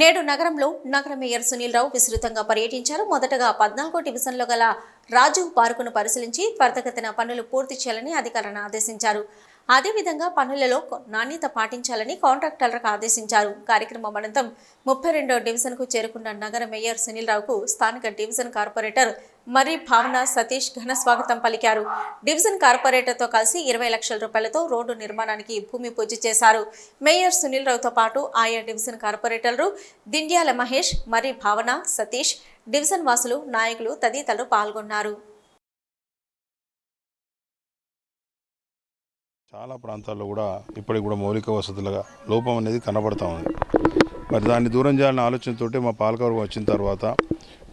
నేడు నగరంలో నగర మేయర్ సునీల్ రావు విస్తృతంగా పర్యటించారు. మొదటగా పద్నాలుగో డివిజన్లో గల రాజీవ్ పార్కును పరిశీలించి త్వరితగతిన పనులు పూర్తి చేయాలని అధికారులను ఆదేశించారు. అదేవిధంగా పనులలో నాణ్యత పాటించాలని కాంట్రాక్టర్లకు ఆదేశించారు. కార్యక్రమం అనంతరం ముప్పై రెండో డివిజన్కు చేరుకున్న నగర మేయర్ సునీల్ రావుకు స్థానిక డివిజన్ కార్పొరేటర్ మరి భావన సతీష్ ఘన స్వాగతం పలికారు. డివిజన్ కార్పొరేటర్తో కలిసి ఇరవై లక్షల రూపాయలతో రోడ్డు నిర్మాణానికి భూమి పూజ చేశారు. మేయర్ సునీల్ రావుతో పాటు ఆయా డివిజన్ కార్పొరేటర్లు దిండ్యాల మహేష్ మరి భావన సతీష్ డివిజన్ వాసులు నాయకులు తదితరులు పాల్గొన్నారు. చాలా ప్రాంతాల్లో కూడా ఇప్పటికి కూడా మౌలిక వసతులుగా లోపం అనేది కనబడతా ఉంది. మరి దాన్ని దూరం చేయాలనే ఆలోచనతోటి మా పాలకవర్గం వచ్చిన తర్వాత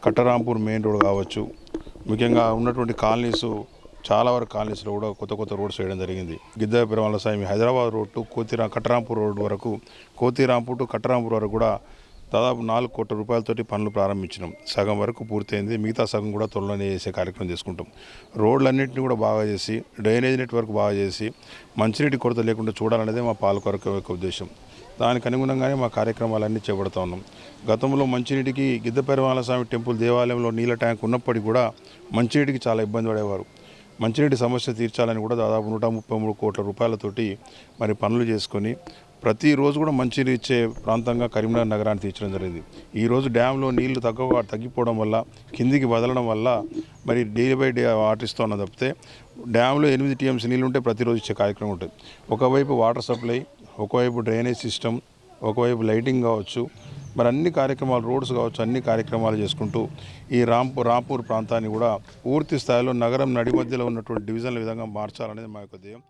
కట్టరాంపూర్ మెయిన్ రోడ్ కావచ్చు ముఖ్యంగా ఉన్నటువంటి కాలనీస్ చాలా వరకు కాలనీస్లో కూడా కొత్త కొత్త రోడ్స్ వేయడం జరిగింది. గిద్ద పెరవాల సాయి హైదరాబాద్ రోడ్ టు కోతిరా కట్టరాంపూర్ రోడ్ వరకు కోతిరాంపూర్ టు కట్టరాంపూర్ వరకు కూడా దాదాపు నాలుగు కోట్ల రూపాయలతోటి పనులు ప్రారంభించినాం. సగం వరకు పూర్తయింది. మిగతా సగం కూడా త్వరలోనే చేసే కార్యక్రమం చేసుకుంటాం. రోడ్లన్నింటినీ కూడా బాగా చేసి డ్రైనేజ్ నెట్వర్క్ బాగా చేసి మంచినీటి కొరత లేకుండా చూడాలనేదే మా పాలకొరకు యొక్క ఉద్దేశం. దానికి అనుగుణంగానే మా కార్యక్రమాలన్నీ చేపడుతూ ఉన్నాం. గతంలో మంచినీటికి గిద్దపెరవాల స్వామి టెంపుల్ దేవాలయంలో నీళ్ళ ట్యాంక్ ఉన్నప్పటికీ కూడా మంచినీటికి చాలా ఇబ్బంది పడేవారు. మంచినీటి సమస్య తీర్చాలని కూడా దాదాపు నూట ముప్పై మూడు కోట్ల రూపాయలతోటి మరి పనులు చేసుకొని ప్రతిరోజు కూడా మంచినీరు ఇచ్చే ప్రాంతంగా కరీంనగర్ నగరాన్ని తీర్చడం జరిగింది. ఈరోజు డ్యాంలో నీళ్ళు తక్కువ తగ్గిపోవడం వల్ల కిందికి వదలడం వల్ల మరి డే బై డే వాటర్ ఇస్తున్నా తప్పితే డ్యాంలో ఎనిమిది టీఎంసీ నీళ్ళు ఉంటే ప్రతిరోజు ఇచ్చే కార్యక్రమం ఉంటుంది. ఒకవైపు వాటర్ సప్లై ఒకవైపు డ్రైనేజ్ సిస్టమ్ ఒకవైపు లైటింగ్ కావచ్చు మరి అన్ని కార్యక్రమాలు రోడ్స్ కావచ్చు అన్ని కార్యక్రమాలు చేసుకుంటూ ఈ రాంపూర్ రాంపూర్ ప్రాంతాన్ని కూడా పూర్తి స్థాయిలో నగరం నడి మధ్యలో ఉన్నటువంటి డివిజన్ల విధంగా మార్చాలనేది మా యొక్క ధ్యేయం.